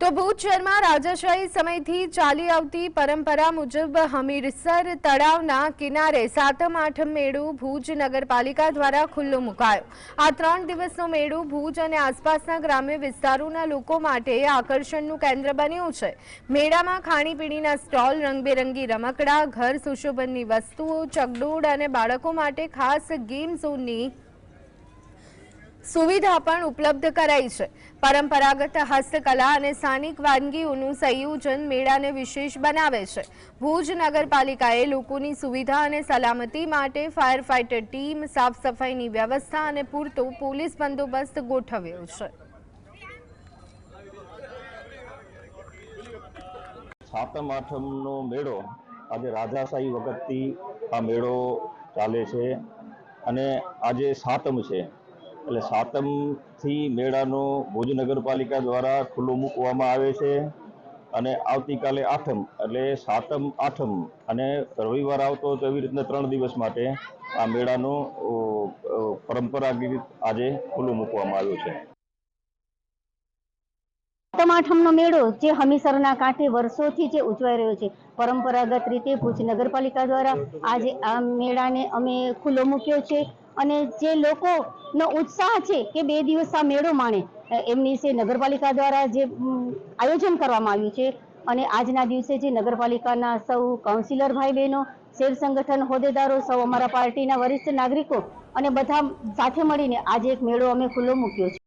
તો ભુજ શહેરમાં રાજાશાહી સમયથી ચાલી આવતી પરંપરા મુજબ હમીરસર તળાવના કિનારે સાતમ આઠમ મેળો ભુજ નગરપાલિકા દ્વારા ખુલ્લો મુકાયો. આ ત્રણ દિવસનો મેળો ભુજ અને આસપાસના ગ્રામ્ય વિસ્તારોના લોકો માટે આકર્ષણનું કેન્દ્ર બન્યું છે. મેળામાં ખાણીપીણીના સ્ટોલ, રંગબેરંગી રમકડા, ઘર સુશોભનની વસ્તુઓ, ચકડોળ અને બાળકો માટે ખાસ ગેમ ઝોનની સુવિધા પણ ઉપલબ્ધ કરાઈ છે. પરંપરાગત હસ્તકલા અને સ્થાનિક વાનગીઓનું સંયોજન મેળાને વિશેષ બનાવે છે. ભુજ નગરપાલિકાએ લોકોની સુવિધા અને સલામતી માટે ફાયર ફાઇટર ટીમ સાફ સફાઈની વ્યવસ્થા અને પૂરતો પોલીસ બંદોબસ્ત ગોઠવ્યો છે. સાતમ આઠમનો મેળો આજે રાજાશાહી વખતથી આ મેળો ચાલે છે અને આજે સાતમ છે. એટલે સાતમથી મેળાનો ભુજ નગરપાલિકા દ્વારા ખુલ્લો મૂકવામાં આવે છે અને આવતીકાલે આઠમ, એટલે સાતમ, આઠમ અને રવિવાર આવતો તો એવી રીતના ત્રણ દિવસ માટે આ મેળાનો પરંપરાગત આજે ખુલ્લો મૂકવામાં આવ્યો છે. સાતમ મેળો જે હમીસરના કાંઠે વર્ષોથી જે ઉજવાઈ રહ્યો છે, પરંપરાગત રીતે ભુજ નગરપાલિકા દ્વારા આજે આ મેળાને અમે ખુલ્લો મૂક્યો છે. અને જે લોકોનો ઉત્સાહ છે કે બે દિવસ આ મેળો માણે એમની વિશે નગરપાલિકા દ્વારા જે આયોજન કરવામાં આવ્યું છે અને આજના દિવસે જે નગરપાલિકાના સૌ કાઉન્સિલર ભાઈ બહેનો શેર સંગઠન હોદ્દેદારો, સૌ અમારા પાર્ટીના વરિષ્ઠ નાગરિકો અને બધા સાથે મળીને આજે એક મેળો અમે ખુલ્લો મૂક્યો છે.